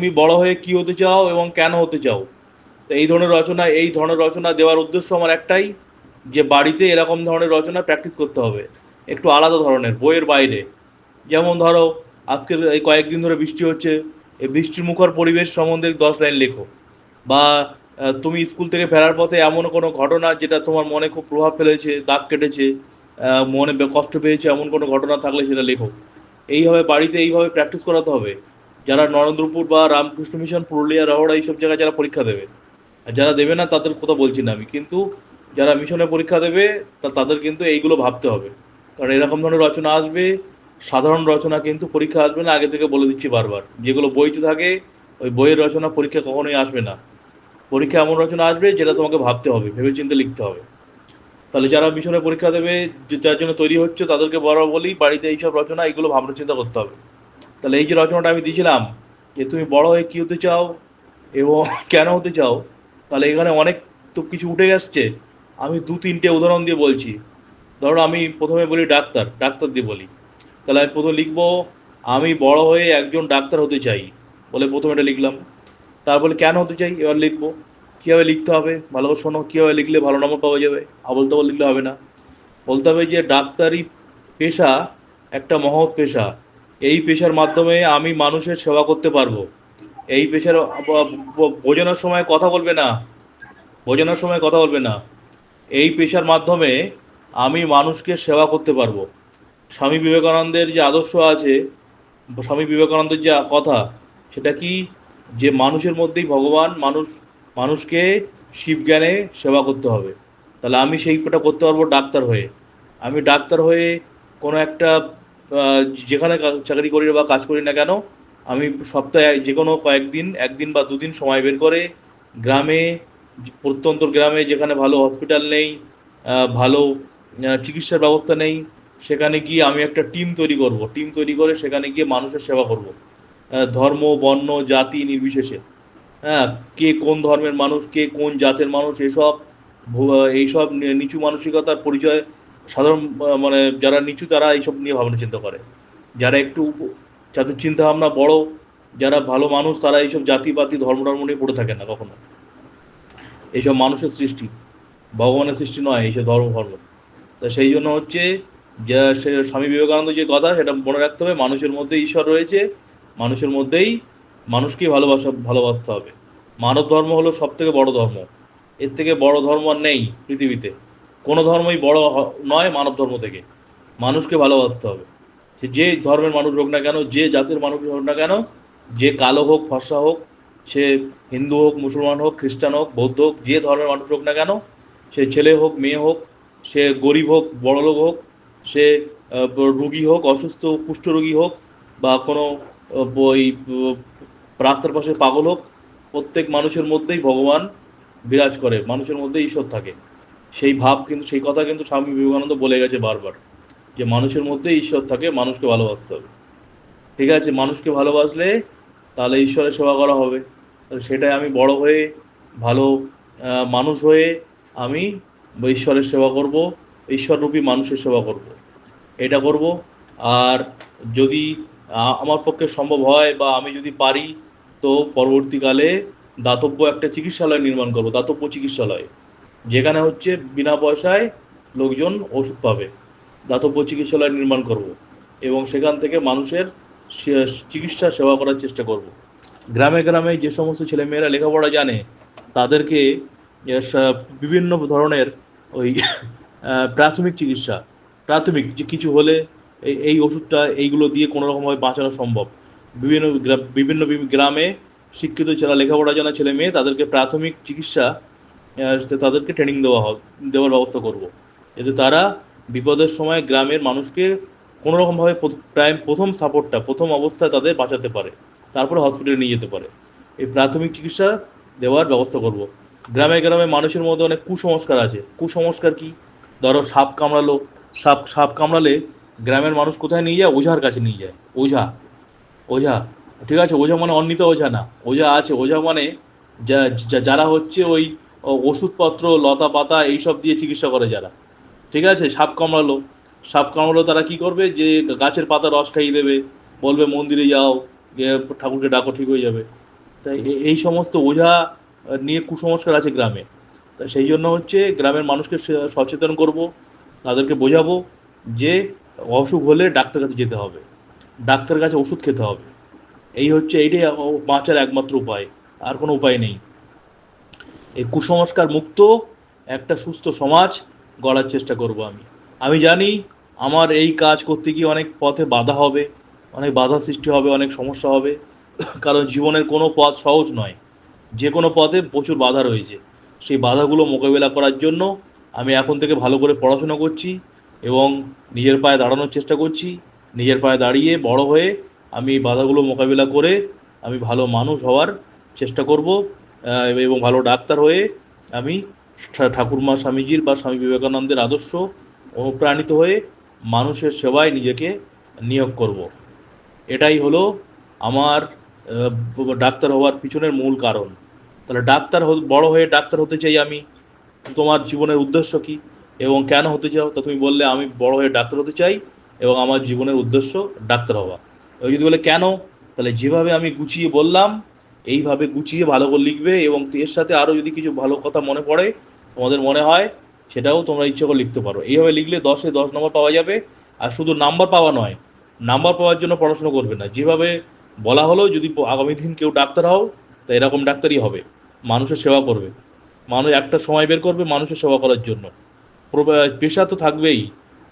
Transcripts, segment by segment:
তুমি বড় হয়ে কি হতে চাও এবং কেন হতে চাও? তো এই ধরনের রচনা, এই ধরনের রচনা দেওয়ার উদ্দেশ্য আমার একটাই, যে বাড়িতে এরকম ধরনের রচনা প্র্যাকটিস করতে হবে। একটু আলাদা ধরনের, বইয়ের বাইরে। যেমন ধরো, আজকের এই কয়েকদিন ধরে বৃষ্টি হচ্ছে, এই বৃষ্টির মুখর পরিবেশ সম্বন্ধে দশ লাইন লেখো। বা তুমি স্কুল থেকে ফেরার পথে এমন কোনো ঘটনা যেটা তোমার মনে খুব প্রভাব ফেলেছে, দাগ কেটেছে মনে কষ্ট পেয়েছে, এমন কোনো ঘটনা থাকলে সেটা লেখো। এইভাবে বাড়িতে এইভাবে প্র্যাকটিস করাতে হবে। যারা নরেন্দ্রপুর বা রামকৃষ্ণ মিশন, পুরুলিয়া রহড়া এইসব জায়গায় যারা পরীক্ষা দেবে, আর যারা দেবে না তাদের কথা বলছি না আমি, কিন্তু যারা মিশনে পরীক্ষা দেবে, তা তাদের কিন্তু এইগুলো ভাবতে হবে। কারণ এরকম ধরনের রচনা আসবে, সাধারণ রচনা কিন্তু পরীক্ষা আসবে না, আগে থেকে বলে দিচ্ছি বারবার। যেগুলো বইতে থাকে, ওই বইয়ের রচনা পরীক্ষা কখনোই আসবে না। পরীক্ষা এমন রচনা আসবে যেটা তোমাকে ভাবতে হবে, ভেবেচিন্তে লিখতে হবে। তাহলে যারা মিশনে পরীক্ষা দেবে যার জন্য তৈরি হচ্ছে, তাদেরকে বড় বলি, বাড়িতে এইসব রচনা এগুলো ভাবনা চিন্তা করতে হবে। তাহলে এই যে রচনাটা আমি দিয়েছিলাম, যে তুমি বড় হয়ে কী হতে চাও এবং কেন হতে চাও, তাহলে এখানে অনেক তো কিছু উঠে আসছে। আমি দু তিনটে উদাহরণ দিয়ে বলছি। ধরো আমি প্রথমে বলি ডাক্তার ডাক্তার দিয়ে বলি। তাহলে আমি প্রথমে লিখব, আমি বড় হয়ে একজন ডাক্তার হতে চাই বলে প্রথমে এটা লিখলাম। তারপরে কেন হতে চাই, এবার লিখব। কীভাবে লিখতে হবে? ভালো করে শোনো, কীভাবে লিখলে ভালো নম্বর পাওয়া যাবে? আবল তাবল লিখলে হবে না। বলতে হবে যে ডাক্তারি পেশা একটা মহৎ পেশা। এই পেশার মাধ্যমে আমি মানুষের সেবা করতে পারব। এই পেশার বোঝানোর সময় কথা বলবে না। বোঝানোর সময় কথা বলবে না। এই পেশার মাধ্যমে আমি মানুষকে সেবা করতে পারব। স্বামী বিবেকানন্দের যে আদর্শ আছে, স্বামী বিবেকানন্দের যে কথা, সেটা কি যে মানুষের মধ্যেই ভগবান মানুষ, মানুষকে শিবজ্ঞানে সেবা করতে হবে। তাহলে আমি সেইটা করতে পারব ডাক্তার হয়ে। আমি ডাক্তার হয়ে কোনো একটা যেখানে চাকরি করি বা কাজ করি না কেন, আমি সপ্তাহে যে কোনো কয়েকদিন, একদিন বা দুদিন সময় বের করে গ্রামে, প্রত্যন্ত গ্রামে যেখানে ভালো হসপিটাল নেই ভালো চিকিৎসার ব্যবস্থা নেই, সেখানে গিয়ে আমি একটা টিম তৈরি করব। টিম তৈরি করে সেখানে গিয়ে মানুষের সেবা করব। ধর্ম, বর্ণ, জাতি নির্বিশেষে। হ্যাঁ কে কোন ধর্মের মানুষ, কে কোন জাতের মানুষ, এসব এইসব নিচু মানসিকতার পরিচয় সাধারণ মানে যারা নিচু, তারা এইসব নিয়ে ভাবনা চিন্তা করে। যারা একটু যাদের চিন্তা ভাবনা বড়, যারা ভালো মানুষ, তারা এইসব জাতিপাতি ধর্ম ধর্ম নিয়ে পড়ে থাকে না কখনো। এইসব মানুষের সৃষ্টি। ভগবানের সৃষ্টি নয়, এইসব ধর্ম ধর্ম। তা সেই জন্য হচ্ছে, যে সে স্বামী বিবেকানন্দ যে কথা, সেটা মনে রাখতে হবে, মানুষের মধ্যে ঈশ্বর রয়েছে, মানুষের মধ্যেই মানুষকেই ভালোবাসা, ভালোবাসতে হবে। মানব ধর্ম হলো সব থেকে বড় ধর্ম। এর থেকে বড় ধর্ম আর নেই পৃথিবীতে। কোনো ধর্মই বড় নয় মানব ধর্ম থেকে। মানুষকে ভালোবাসতে হবে। যে ধর্মের মানুষ হোক না কেন, যে জাতের মানুষ হোক না কেন, যে কালো হোক, ফর্সা হোক, সে হিন্দু হোক, মুসলমান হোক, খ্রিস্টান হোক, বৌদ্ধ হোক, যে ধর্মের মানুষ হোক না কেন, সে ছেলে হোক, মেয়ে হোক, সে গরিব হোক বড়লোক হোক, সে রুগী হোক, অসুস্থ কুষ্ঠরোগী হোক, বা কোনো ওই রাস্তার পাশে পাগল হোক, প্রত্যেক মানুষের মধ্যেই ভগবান বিরাজ করে। মানুষের মধ্যে ঈশ্বর থাকে। সেই ভাব কিন্তু, সেই কথা কিন্তু স্বামী বিবেকানন্দ বলে গেছে বারবার, যে মানুষের মধ্যে ঈশ্বর থাকে, মানুষকে ভালোবাসতে হবে। ঠিক আছে, মানুষকে ভালোবাসলে তাহলে ঈশ্বরের সেবা করা হবে। সেটাই আমি বড় হয়ে, ভালো মানুষ হয়ে আমি ঈশ্বরের সেবা করব, ঈশ্বররূপী মানুষের সেবা করব। এটা করব। আর যদি আমার পক্ষে সম্ভব হয় বা আমি যদি পারি, তো পরবর্তীকালে দাতব্য একটা চিকিৎসালয় নির্মাণ করব, দাতব্য চিকিৎসালয়। যেখানে হচ্ছে বিনা পয়সায় লোকজন ওষুধ পাবে, দাতব্য চিকিৎসালয় নির্মাণ করব এবং সেখান থেকে মানুষের চিকিৎসা সেবা করার চেষ্টা করব। গ্রামে গ্রামে যে সমস্ত ছেলেমেয়েরা লেখাপড়া জানে, তাদেরকে বিভিন্ন ধরনের ওই প্রাথমিক চিকিৎসা, প্রাথমিক যে কিছু হলে এই ওষুধটা এইগুলো দিয়ে কোনো রকমভাবে বাঁচানো সম্ভব। বিভিন্ন বিভিন্ন গ্রামে শিক্ষিত যারা লেখাপড়া জানা ছেলে মেয়ে তাদেরকে প্রাথমিক চিকিৎসা তাদেরকে ট্রেনিং দেওয়া হবে দেওয়ার ব্যবস্থা করব। এতে তারা বিপদের সময় গ্রামের মানুষকে কোনো রকমভাবে প্রায় প্রথম সাপোর্টটা প্রথম অবস্থায় তাদের বাঁচাতে পারে, তারপরে হসপিটালে নিয়ে যেতে পারে। এই প্রাথমিক চিকিৎসা দেওয়ার ব্যবস্থা করব। গ্রামে গ্রামে মানুষের মধ্যে অনেক কুসংস্কার আছে। কুসংস্কার কি? ধরো সাপ কামড়ালো, সাপ সাপ কামড়ালে গ্রামের মানুষ কোথায় নিয়ে যায়? ওঝার কাছে নিয়ে যায়। ওঝা ওঝা, ঠিক আছে? ওঝা মানে অন্বিত ওঝা না। ওঝা আছে। ওঝা মানে যারা হচ্ছে ওই ওষুধপত্র, লতা পাতা এইসব দিয়ে চিকিৎসা করে যারা। ঠিক আছে? সাপ কামড়ালো। সাপ কামড়ালো, তারা কি করবে? যে গাছের পাতা রস খাইয়ে দেবে। বলবে, মন্দিরে যাও ঠাকুরকে ডাকো, ঠিক হয়ে যাবে। তাই এই সমস্ত ওঝা নিয়ে কুসংস্কার আছে গ্রামে। তা সেই জন্য হচ্ছে গ্রামের মানুষকে সচেতন করব, তাদেরকে বোঝাবো যে অসুখ হলে ডাক্তার কাছে যেতে হবে। ডাক্তারের কাছে ওষুধ খেতে হবে। এই হচ্ছে, এইটাই বাঁচার একমাত্র উপায়। আর কোনো উপায় নেই। এই কুসংস্কার মুক্ত একটা সুস্থ সমাজ গড়ার চেষ্টা করব আমি। আমি জানি আমার এই কাজ করতে গিয়ে অনেক পথে বাধা হবে, অনেক বাধা সৃষ্টি হবে, অনেক সমস্যা হবে। কারণ জীবনের কোনো পথ সহজ নয়। যে কোনো পথে প্রচুর বাধা রয়েছে। সেই বাধাগুলো মোকাবিলা করার জন্য আমি এখন থেকে ভালো করে পড়াশোনা করছি এবং নিজের পায়ে দাঁড়ানোর চেষ্টা করছি। নিজের পায়ে দাঁড়িয়ে বড় হয়ে আমি বাধাগুলো মোকাবিলা করে আমি ভালো মানুষ হওয়ার চেষ্টা করব। এবং ভালো ডাক্তার হয়ে আমি ঠাকুরমা স্বামীজির বা স্বামী বিবেকানন্দের আদর্শ অনুপ্রাণিত হয়ে মানুষের সেবায় নিজেকে নিয়োগ করব। এটাই হলো আমার ডাক্তার হওয়ার পিছনের মূল কারণ। তাহলে ডাক্তার বড় হয়ে ডাক্তার হতে চাই আমি, তোমার জীবনের উদ্দেশ্য কি? এবং কেন হতে চাও? তা তুমি বললে আমি বড় হয়ে ডাক্তার হতে চাই এবং আমার জীবনের উদ্দেশ্য ডাক্তার হওয়া। যদি বলে কেন? তাহলে যেভাবে আমি গুছিয়ে বললাম এইভাবে গুছিয়ে ভালো করে লিখবে এবং এর সাথে আরও যদি কিছু ভালো কথা মনে পড়ে, তোমাদের মনে হয়, সেটাও তোমরা ইচ্ছে করে লিখতে পারো। এইভাবে লিখলে দশে দশ নম্বর পাওয়া যাবে, আর শুধু নাম্বার পাওয়া নয়, নাম্বার পাওয়ার জন্য পড়াশোনা করবে না। যেভাবে বলা হলো, যদি আগামী দিন কেউ ডাক্তার হও, তা এরকম ডাক্তারই হবে। মানুষের সেবা করবে। মানুষ একটা সময় বের করবে মানুষের সেবা করার জন্য। পেশা তো থাকবেই।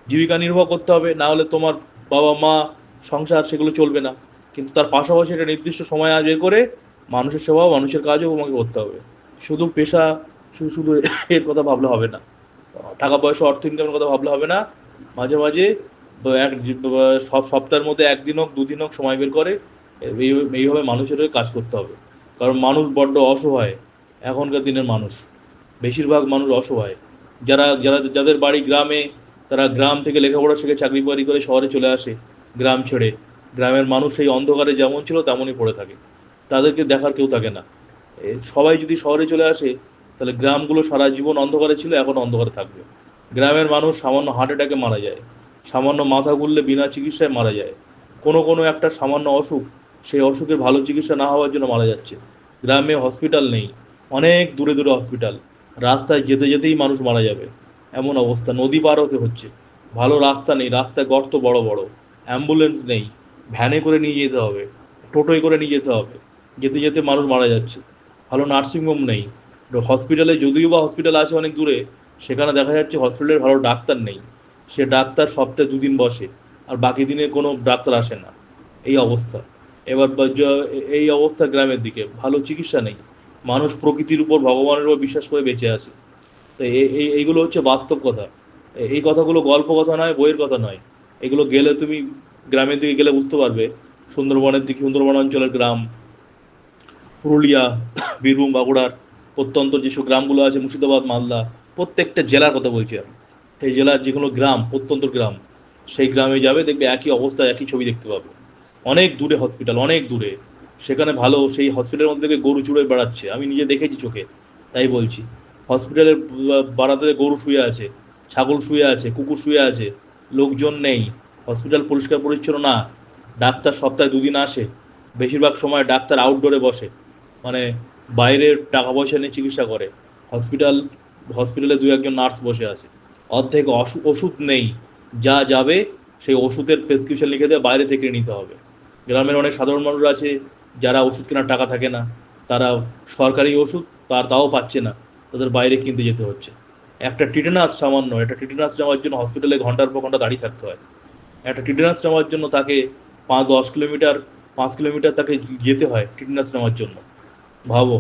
জীবিকা নির্বাহ করতে হবে, না হলে তোমার বাবা মা সংসার সেগুলো চলবে না। কিন্তু তার পাশাপাশি একটা নির্দিষ্ট সময় বের করে মানুষের সেবা মানুষের কাজও তোমাকে করতে হবে। শুধু পেশা শুধু শুধু এর কথা ভাবলে হবে না। টাকা পয়সা, অর্থ ইনকামের কথা ভাবলে হবে না। মাঝে মাঝে এক সব সপ্তাহের মধ্যে একদিন হোক, দুদিন হোক সময় বের করে, এই- এইভাবে মানুষের কাজ করতে হবে। কারণ মানুষ বড্ড অসহায়, এখনকার দিনের মানুষ। বেশিরভাগ মানুষ অসহায়। যারা যারা, যাদের বাড়ি গ্রামে, তারা গ্রাম থেকে লেখাপড়া শিখে চাকরি বাকরি করে শহরে চলে আসে, গ্রাম ছেড়ে। গ্রামের মানুষ সেই অন্ধকারে যেমন ছিল, তেমনই পড়ে থাকে। তাদেরকে দেখার কেউ থাকে না। সবাই যদি শহরে চলে আসে, তাহলে গ্রামগুলো সারা জীবন অন্ধকারে ছিল, এখন অন্ধকারে থাকবে। গ্রামের মানুষ সামান্য হার্ট অ্যাটাকে মারা যায়। সামান্য মাথা ঘুরলে বিনা চিকিৎসায় মারা যায়। কোনো কোনো একটা সামান্য অসুখ, সেই অসুখের ভালো চিকিৎসা না হওয়ার জন্য মারা যাচ্ছে। গ্রামে হসপিটাল নেই, অনেক দূরে দূরে হসপিটাল রাস্তায় যেতে যেতেই মানুষ মারা যাবে। এমন অবস্থা, নদী পার হতে হচ্ছে। ভালো রাস্তা নেই, রাস্তায় গর্ত বড় বড়। অ্যাম্বুলেন্স নেই ভ্যানে করে নিয়ে যেতে হবে, টোটোয় করে নিয়ে যেতে হবে। যেতে যেতে মানুষ মারা যাচ্ছে। ভালো নার্সিংহোম নেই। হসপিটালে যদিও বা হসপিটাল আছে অনেক দূরে, সেখানে দেখা যাচ্ছে হসপিটালের ভালো ডাক্তার নেই। সে ডাক্তার সপ্তাহে দুদিন বসে, আর বাকি দিনে কোনো ডাক্তার আসে না। এই অবস্থা। এবার এই অবস্থা গ্রামের দিকে। ভালো চিকিৎসা নেই। মানুষ প্রকৃতির উপর ভগবানের উপর বিশ্বাস করে বেঁচে আছে। তো এই- এইগুলো হচ্ছে বাস্তব কথা। এই কথাগুলো গল্প কথা নয়, বইয়ের কথা নয়। এগুলো গেলে তুমি গ্রামের দিকে গেলে বুঝতে পারবে। সুন্দরবনের দিকে, সুন্দরবন অঞ্চলের গ্রাম পুরুলিয়া, বীরভূম, বাঁকুড়ার প্রত্যন্ত যেসব গ্রামগুলো আছে, মুর্শিদাবাদ, মালদা, প্রত্যেকটা জেলার কথা বলছি আমি। এই জেলার যে কোনো গ্রাম, প্রত্যন্ত গ্রাম, সেই গ্রামে যাবে, দেখবে একই অবস্থা, একই ছবি দেখতে পাবে। অনেক দূরে হসপিটাল অনেক দূরে। সেখানে ভালো সেই হসপিটালের মধ্যে থেকে গরু চুড়ে বেড়াচ্ছে। আমি নিজে দেখেছি চোখে, তাই বলছি। হসপিটালের বাড়াতে গরু শুয়ে আছে, ছাগল শুয়ে আছে, কুকুর শুয়ে আছে, লোকজন নেই। হসপিটাল পরিষ্কার পরিচ্ছন্ন না। ডাক্তার সপ্তাহে দুদিন আসে, বেশিরভাগ সময় ডাক্তার আউটডোরে বসে। মানে বাইরে টাকা পয়সা নিয়ে চিকিৎসা করে। হসপিটাল, হসপিটালে দু একজন নার্স বসে আছে। অর্ধেক ওষুধ নেই। যা যাবে সেই ওষুধের প্রেসক্রিপশন লিখে দিয়ে বাইরে থেকে নিতে হবে। গ্রামের অনেক সাধারণ মানুষ আছে, যারা ওষুধ কেনার টাকা থাকে না। তারা সরকারি ওষুধ, তার তাও পাচ্ছে না। তাদের বাইরে কিনতে যেতে হচ্ছে। একটা টিটেনাস সামান্য, একটা টিটেনাস নেওয়ার জন্য হসপিটালে ঘণ্টার পর ঘণ্টা দাঁড়িয়ে থাকতে হয়। একটা টিটেনাস নেওয়ার জন্য তাকে পাঁচ দশ কিলোমিটার, পাঁচ কিলোমিটার তাকে যেতে হয় টিটেনাস নেওয়ার জন্য। ভাবো,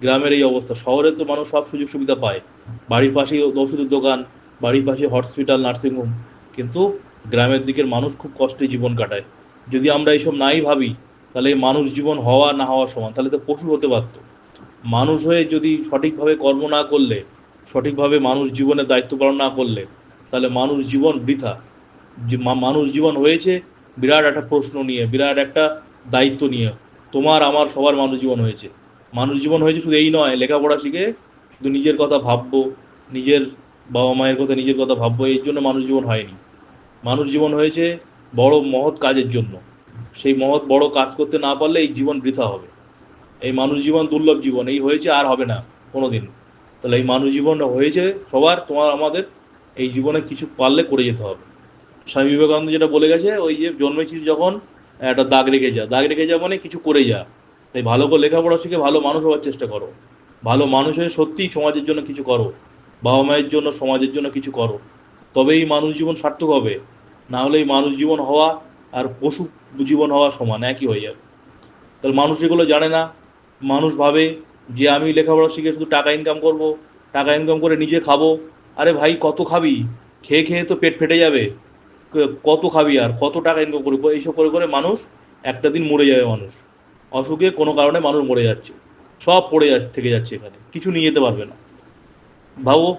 গ্রামের এই অবস্থা। শহরে তো মানুষ সব সুযোগ সুবিধা পায়। বাড়ির পাশেই ওষুধের দোকান, বাড়ির পাশে হসপিটাল নার্সিংহোম কিন্তু গ্রামের দিকের মানুষ খুব কষ্টে জীবন কাটায়। যদি আমরা এইসব নাই ভাবি, তাহলে মানুষ জীবন হওয়া না হওয়া সমান। তাহলে তো পশু হতে পারত মানুষ হয়ে যদি সঠিকভাবে কর্ম না করলে, সঠিকভাবে মানুষ জীবনের দায়িত্ব পালন না করলে, তাহলে মানুষ জীবন বৃথা। মানুষ জীবন হয়েছে, বিরাট একটা প্রশ্ন নিয়ে, বিরাট একটা দায়িত্ব নিয়ে, তোমার, আমার, সবার মানুষ জীবন হয়েছে। মানুষ জীবন হয়েছে শুধু এই নয়, লেখাপড়া শিখে শুধু নিজের কথা ভাববো, নিজের বাবা মায়ের কথা নিজের কথা ভাববো, এর জন্য মানুষ জীবন হয়নি। মানুষ জীবন হয়েছে বড় মহৎ কাজের জন্য। সেই মহৎ বড় কাজ করতে না পারলে এই জীবন বৃথা হবে। এই মানুষ জীবন দুর্লভ জীবন, এই হয়েছে আর হবে না কোনোদিন। তাহলে এই মানুষ জীবনটা হয়েছে সবার, তোমার, আমাদের, এই জীবনে কিছু পারলে করে যেতে হবে। স্বামী বিবেকানন্দ যেটা বলে গেছে, ওই যে জন্মেছিস যখন, একটা দাগ রেখে যা। দাগ রেখে যা মানে কিছু করে যা। তাই ভালো করে লেখাপড়া শিখে ভালো মানুষ হওয়ার চেষ্টা করো। ভালো মানুষ হয়ে সত্যিই সমাজের জন্য কিছু করো। বাবা মায়ের জন্য, সমাজের জন্য কিছু করো। তবেই মানুষ জীবন সার্থক হবে। না হলে এই মানুষ জীবন হওয়া আর পশু জীবন হওয়া সমান, একই হয়ে যাবে। তাহলে মানুষ এগুলো জানে না। মানুষ ভাবে যে আমি লেখাপড়া শিখে শুধু টাকা ইনকাম করব, টাকা ইনকাম করে নিজে খাব। আরে ভাই, কত খাবি? খেয়ে খেয়ে তো পেট ফেটে যাবে। কত খাবি আর? কত টাকা ইনকাম করব? এইসব করে করে মানুষ একটা দিন মরে যাবে মানুষ। অসুখে কোনো কারণে মানুষ মরে যাচ্ছে। সব পড়ে যাচ্ছে, থেকে যাচ্ছে এখানে। কিছু নিয়ে যেতে পারবে না। ভাবো,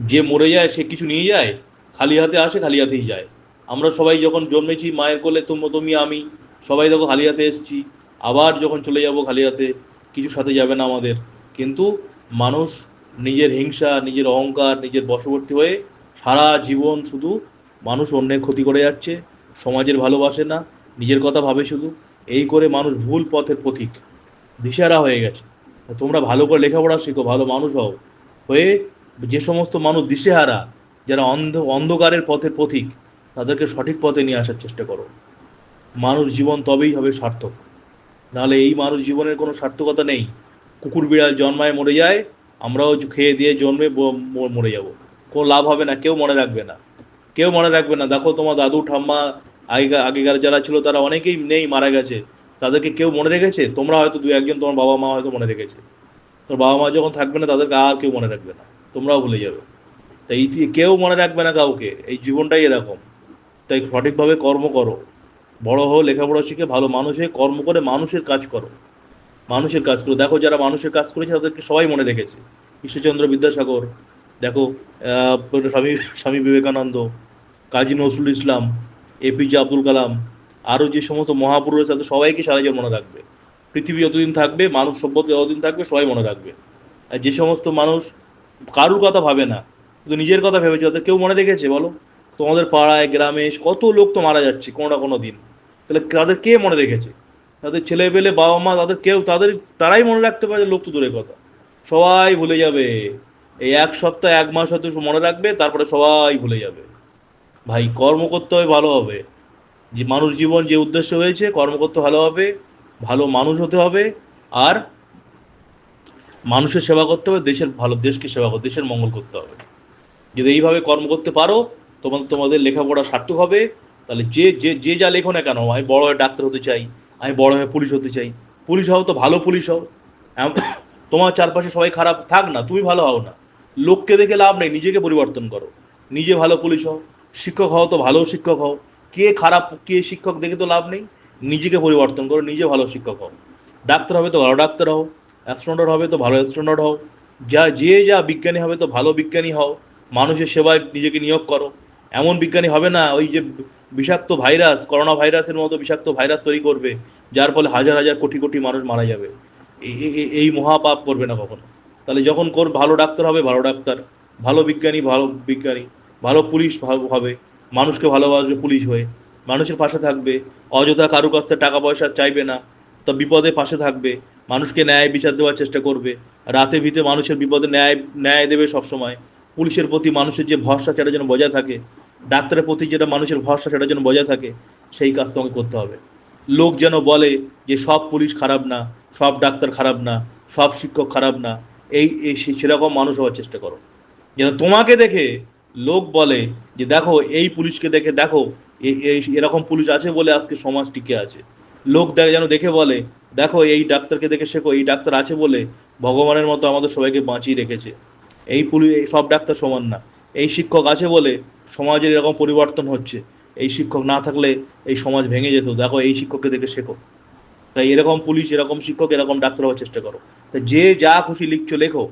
যে মরে যায়, সে কিছু নিয়ে যায়, খালি হাতে আসে, খালি হাতেই যায়। আমরা সবাই যখন জন্মেছি, মায়ের কোলে তুমি তুমি, আমি, সবাই দেখো খালি হাতে এসেছি। আবার যখন চলে যাব খালি হাতে, কিছু সাথে যাবে না আমাদের। কিন্তু মানুষ নিজের হিংসা, নিজের অহংকার, নিজের বশবর্তী হয়ে সারা জীবন শুধু মানুষ অন্যের ক্ষতি করে যাচ্ছে, সমাজের ভালোবাসে না, নিজের কথা ভাবে শুধু। এই করে মানুষ ভুল পথের পথিক। দিশারা হয়ে গেছে। তোমরা ভালো করে লেখাপড়া শিখো, ভালো মানুষ হও। হয়ে যে সমস্ত মানুষ দিশেহারা, যারা অন্ধ, অন্ধকারের পথের পথিক, তাদেরকে সঠিক পথে নিয়ে আসার চেষ্টা করো। মানুষ জীবন তবেই হবে সার্থক। নাহলে এই মানুষ জীবনের কোনো সার্থকতা নেই। কুকুর বিড়াল জন্মায় মরে যায়, আমরাও খেয়ে দিয়ে জন্মে মরে যাব। কোনো লাভ হবে না, কেউ মনে রাখবে না। কেউ মনে রাখবে না, দেখো তোমার দাদু, ঠাম্মা আগেকার আগেকার যারা ছিল, তারা অনেকেই নেই, মারা গেছে। তাদেরকে কেউ মনে রেখেছে? তোমরা হয়তো দু একজন তোমার বাবা মা হয়তো মনে রেখেছে। তোমার বাবা মা যখন থাকবে না, তাদেরকে আর কেউ মনে রাখবে না। তোমরাও ভুলে যাবে। তাই ইতি- কেউ মনে রাখবে না কাউকে। এই জীবনটাই এরকম। তাই সঠিকভাবে কর্ম করো। বড় হও, লেখাপড়া শিখে ভালো মানুষ হয়ে কর্ম করে মানুষের কাজ করো। মানুষের কাজ করো। দেখো, যারা মানুষের কাজ করেছে, তাদেরকে সবাই মনে রেখেছে। ঈশ্বরচন্দ্র বিদ্যাসাগর, দেখো স্বামী স্বামী বিবেকানন্দ, কাজী নজরুল ইসলাম এপিজে আব্দুল কালাম আরও যে সমস্ত মহাপুরুষ আছে সবাইকে সারা জীবন মনে রাখবে পৃথিবী যতদিন থাকবে, মানুষ সভ্যতা যতদিন থাকবে, সবাই মনে রাখবে আর যে সমস্ত মানুষ কারুর কথা ভাবে না, শুধু নিজের কথা ভেবেছে, তাদের কেউ মনে রেখেছে, বলো? তোমাদের পাড়ায়, গ্রামে কত লোক তো মারা যাচ্ছে কোনো না কোনো দিন। তাহলে তাদের কে মনে রেখেছে? তাদের ছেলে পেলে বাবা মা তাদের কেউ, তাদের, তারাই মনে রাখতে পারে লোক তো দূরের কথা। সবাই ভুলে যাবে। এই এক সপ্তাহ, এক মাস হয়তো মনে রাখবে, তারপরে সবাই ভুলে যাবে। ভাই, কর্ম করতে হবে ভালো হবে। যে মানুষ জীবন যে উদ্দেশ্য হয়েছে, কর্ম করতে ভালো হবে, ভালো মানুষ হতে হবে, আর মানুষের সেবা করতে হবে, দেশের ভালো, দেশকে সেবা করতে, দেশের মঙ্গল করতে হবে। যদি এইভাবে কর্ম করতে পারো তোমার তোমাদের লেখাপড়া সার্থক হবে। তাহলে যে যে যে যা লেখো না কেন, আমি বড় হয়ে ডাক্তার হতে চাই, আমি বড় হয়ে পুলিশ হতে চাই, পুলিশ হও তো ভালো পুলিশ হও। তোমার চারপাশে সবাই খারাপ, থাক না, তুমি ভালো হও না। লোককে দেখে লাভ নেই, নিজেকে পরিবর্তন করো। নিজে ভালো পুলিশ হও। শিক্ষক হও তো ভালো শিক্ষক হও। কে খারাপ, কে শিক্ষক দেখে তো লাভ নেই। নিজেকে পরিবর্তন করো, নিজে ভালো শিক্ষক হও। ডাক্তার হবে তো ভালো ডাক্তার হও। অ্যাস্ট্রোনট হবে তো ভালো অ্যাস্ট্রোনট হও। যা, যে যা বিজ্ঞানী হবে তো ভালো বিজ্ঞানী হও। মানুষের সেবায় নিজেকে নিয়োগ করো। এমন বিজ্ঞানী হবে না, ওই যে বিষাক্ত ভাইরাস, করোনা ভাইরাসের মতো বিষাক্ত ভাইরাস তৈরি করবে, যার ফলে হাজার হাজার কোটি কোটি মানুষ মারা যাবে। এই- মহাপাপ করবে না কখনো। তাহলে যখন কর, ভালো ডাক্তার হবে, ভালো ডাক্তার। ভালো বিজ্ঞানী ভালো বিজ্ঞানী। ভালো পুলিশ হবে, মানুষকে ভালোবাসবে পুলিশ হয়ে, মানুষের পাশে থাকবে, অযথা কারও কাছ থেকে টাকা পয়সা চাইবে না, তা বিপদে পাশে থাকবে, মানুষকে ন্যায় বিচার দেওয়ার চেষ্টা করবে, রাতে ভিতে মানুষের বিপদে ন্যায় ন্যায় দেবে সবসময়, পুলিশের প্রতি মানুষের যে ভরসা সেটা যেন বজায় থাকে, ডাক্তারের প্রতি যেটা মানুষের ভরসা সেটা যেন বজায় থাকে, সেই কাজ তোমাকে করতে হবে। লোক যেন বলে যে সব পুলিশ খারাপ না, সব ডাক্তার খারাপ না, সব শিক্ষক খারাপ না, এই এই সেরকম মানুষ হওয়ার চেষ্টা করো। যেন তোমাকে দেখে লোক বলে যে, দেখো, এই পুলিশকে দেখে দেখো এরকম পুলিশ আছে বলে আজকে সমাজ টিকে আছে। লোক দেখে যেন দেখে বলে, দেখো, এই ডাক্তারকে দেখে শেখো, এই ডাক্তার আছে বলে ভগবানের মতো আমাদের সবাইকে বাঁচিয়ে রেখেছে। এই পুলিশ সব ডাক্তার সমান না। এই শিক্ষক আছে বলে সমাজের এরকম পরিবর্তন হচ্ছে। এই শিক্ষক না থাকলে এই সমাজ ভেঙে যেত। দেখো, এই শিক্ষককে দেখে শেখো। তাই এরকম পুলিশ, এরকম শিক্ষক, এরকম ডাক্তার হওয়ার চেষ্টা করো। তাই যে যা খুশি লিখছো লেখো।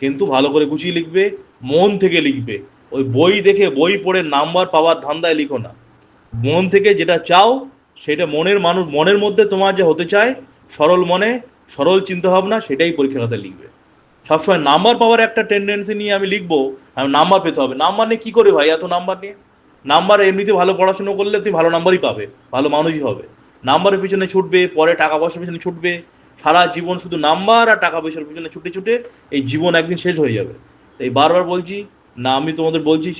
কিন্তু ভালো করে গুছিয়ে লিখবে, মন থেকে লিখবে। ওই বই দেখে বই পড়ে নাম্বার পাওয়ার ধান্দায় লিখো না। মন থেকে যেটা চাও, সেটা মনের মানুষ, মনের মধ্যে তোমার যে হতে চায়, সরল মনে, সরল চিন্তাভাবনা, সেটাই পরীক্ষা খাতায় লিখবে। সবসময় নাম্বার পাওয়ার একটা টেন্ডেন্সি নিয়ে আমি লিখব আমি নাম্বার পেতে হবে। নাম্বার নিয়ে কী করে ভাই এত নাম্বার নিয়ে? নাম্বার এমনিতে ভালো পড়াশুনো করলে তুই ভালো নাম্বারই পাবে, ভালো মানুষই হবে। নাম্বারের পিছনে ছুটবে, পরে টাকা পয়সার পিছনে ছুটবে। সারা জীবন শুধু নাম্বার আর টাকা পয়সার পিছনে ছুটে ছুটে এই জীবন একদিন শেষ হয়ে যাবে। তাই বারবার বলছি না, আমি তোমাদের বলছি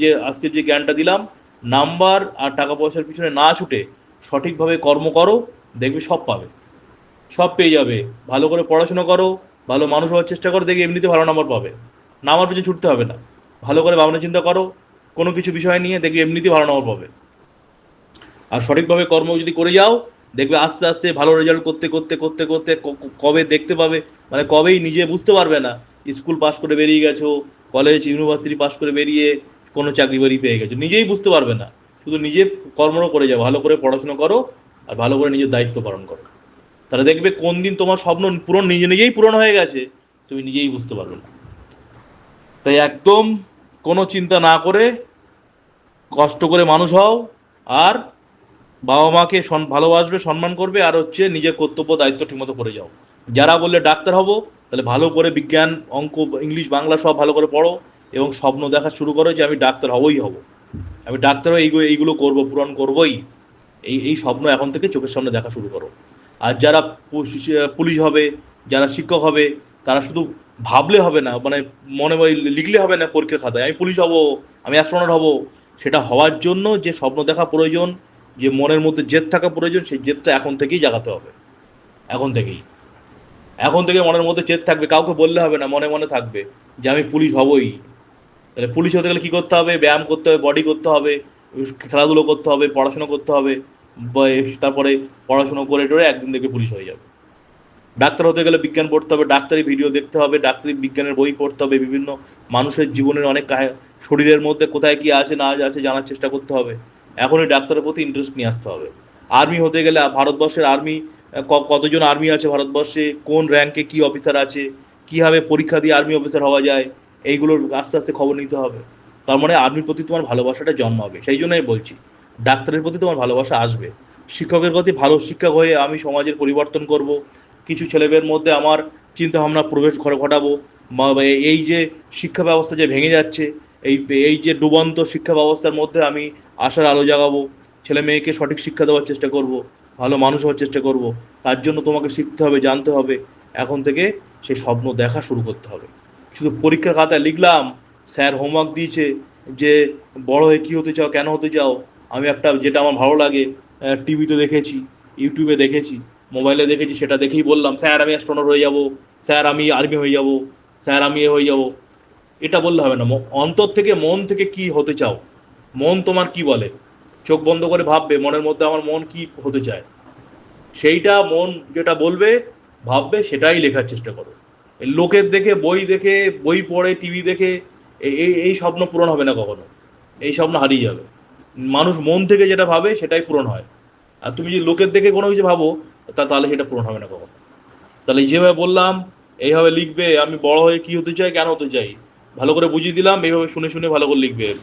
যে আজকে যে জ্ঞানটা দিলাম, নাম্বার আর টাকা পয়সার পিছনে না ছুটে সঠিকভাবে কর্ম করো, দেখবে সব পাবে। সব পেয়ে যাবে। ভালো করে পড়াশোনা করো, ভালো মানুষ হওয়ার চেষ্টা করো, দেখবে এমনিতে ভালো নাম্বার পাবে। নাম্বার পিছনে ছুটতে হবে না। ভালো করে ভাবনা চিন্তা করো, কোনো কিছু বিষয় নিয়ে দেখবে এমনিতেই ভালো নাম্বার পাবে। আর সঠিকভাবে কর্ম যদি করে যাও, দেখবে আস্তে আস্তে ভালো রেজাল্ট করতে করতে করতে করতে কবে দেখতে পাবে? মানে কবেই নিজে বুঝতে পারবে না, স্কুল পাস করে বেরিয়ে গেছো কলেজ, ইউনিভার্সিটি পাশ করে বেরিয়ে কোনো চাকরি বাড়ি পেয়ে গেছো। নিজেই বুঝতে পারবে না। শুধু নিজে কর্মও করে যাও। ভালো করে পড়াশোনা করো আর ভালো করে নিজের দায়িত্ব পালন করো। তাহলে দেখবে কোন দিন তোমার স্বপ্ন পূরণ নিজে নিজেই পূরণ হয়ে গেছে, তুমি নিজেই বুঝতে পারবে না। তাই একদম কোনো চিন্তা না করে কষ্ট করে মানুষ হও আর বাবা মাকে ভালোবাসবে, সম্মান করবে আর হচ্ছে নিজের কর্তব্য, দায়িত্ব ঠিকমতো করে যাও। যারা বললে ডাক্তার হব তাহলে ভালো করে বিজ্ঞান, অঙ্ক, ইংলিশ, বাংলা সব ভালো করে পড়ো এবং স্বপ্ন দেখা শুরু করো যে আমি ডাক্তার হবই হব। আমি ডাক্তার হয়ে এইগুলো এইগুলো করব, পূরণ করবই। এই এই স্বপ্ন এখন থেকে চোখের সামনে দেখা শুরু করো। আর যারা পুলিশ হবে, যারা শিক্ষক হবে, তারা শুধু ভাবলে হবে না মানে মনে লিখলে হবে না পরীক্ষার খাতায়, আমি পুলিশ হব, আমি অ্যাস্ট্রোনট হব। সেটা হওয়ার জন্য যে স্বপ্ন দেখা প্রয়োজন, যে মনের মধ্যে জেদ থাকা প্রয়োজন, সেই জেদটা এখন থেকেই জাগাতে হবে। এখন থেকেই। এখন থেকে মনের মধ্যে জেদ থাকবে, কাউকে বললে হবে না, মনে মনে থাকবে যে আমি পুলিশ হবই। তাহলে পুলিশ হতে গেলে কী করতে হবে? ব্যায়াম করতে হবে বডি করতে হবে, খেলাধুলো করতে হবে, পড়াশোনা করতে হবে তারপরে পড়াশোনা করে টরে একদিন থেকে পুলিশ হয়ে যাবে। ডাক্তার হতে গেলে বিজ্ঞান পড়তে হবে, ডাক্তারি ভিডিও দেখতে হবে, ডাক্তারি বিজ্ঞানের বই পড়তে হবে, বিভিন্ন মানুষের জীবনের অনেক শরীরের মধ্যে কোথায় কি আছে, না আছে জানার চেষ্টা করতে হবে। এখনই ডাক্তারের প্রতি ইন্টারেস্ট নিয়ে আসতে হবে। আর্মি হতে গেলে, ভারতবর্ষের আর্মি কতজন আর্মি আছে ভারতবর্ষে? কোন র্যাঙ্কে কি অফিসার আছে? কীভাবে পরীক্ষা দিয়ে আর্মি অফিসার হওয়া যায়? এইগুলোর আস্তে আস্তে খবর নিতে হবে। তার মানে আর্মির প্রতি তোমার ভালোবাসাটা জন্মাবে। সেই জন্যই বলছি, ডাক্তারের প্রতি তোমার ভালোবাসা আসবে। শিক্ষকের প্রতি ভালো শিক্ষক হয়ে আমি সমাজের পরিবর্তন করব। কিছু ছেলেমেয়ের মধ্যে আমার চিন্তা ভাবনা প্রবেশ ঘটাবো। এই যে শিক্ষা ব্যবস্থা যে ভেঙে যাচ্ছে, এই এই যে ডুবন্ত শিক্ষা ব্যবস্থার মধ্যে আমি আশার আলো জাগাবো। ছেলে মেয়েকে সঠিক শিক্ষা দেওয়ার চেষ্টা করব। ভালো মানুষ হওয়ার চেষ্টা করব, তার জন্য তোমাকে শিখতে হবে, জানতে হবে। এখন থেকে সেই স্বপ্ন দেখা শুরু করতে হবে। শুধু পরীক্ষার খাতায় লিখলাম, স্যার হোমওয়ার্ক দিয়েছে যে, বড় হয়ে কী হতে চাও, কেন হতে চাও? আমি একটা, যেটা আমার ভালো লাগে টিভিতে দেখেছি ইউটিউবে দেখেছি মোবাইলে দেখেছি, সেটা দেখেই বললাম, স্যার, আমি অ্যাস্ট্রোনট হয়ে যাব, স্যার, আমি আর্মি হয়ে যাব, স্যার, আমি এ হয়ে যাব। এটা বললে হবে না অন্তর থেকে মন থেকে কি হতে চাও, মন তোমার কি বলে? চোখ বন্ধ করে ভাববে, মনের মধ্যে আমার মন কি হতে চায়। সেইটা মন যেটা বলবে, ভাববে, সেটাই লেখার চেষ্টা করো। লোকের দেখে, বই দেখে, বই পড়ে, টিভি দেখে এই এই- স্বপ্ন পূরণ হবে না কখনো। এই স্বপ্ন হারিয়ে যাবে। মানুষ মন থেকে যেটা ভাবে, সেটাই পূরণ হয়। আর তুমি যদি লোকের দেখে কোনো কিছু ভাবো, তা, তাহলে সেটা পূরণ হবে না কখনো। তাহলে যেভাবে বললাম, এইভাবে লিখবে, আমি বড় হয়ে কি হতে চাই, কেন হতে চাই, ভালো করে বুঝিয়ে দিলাম, এইভাবে শুনে শুনে ভালো করে লিখবে।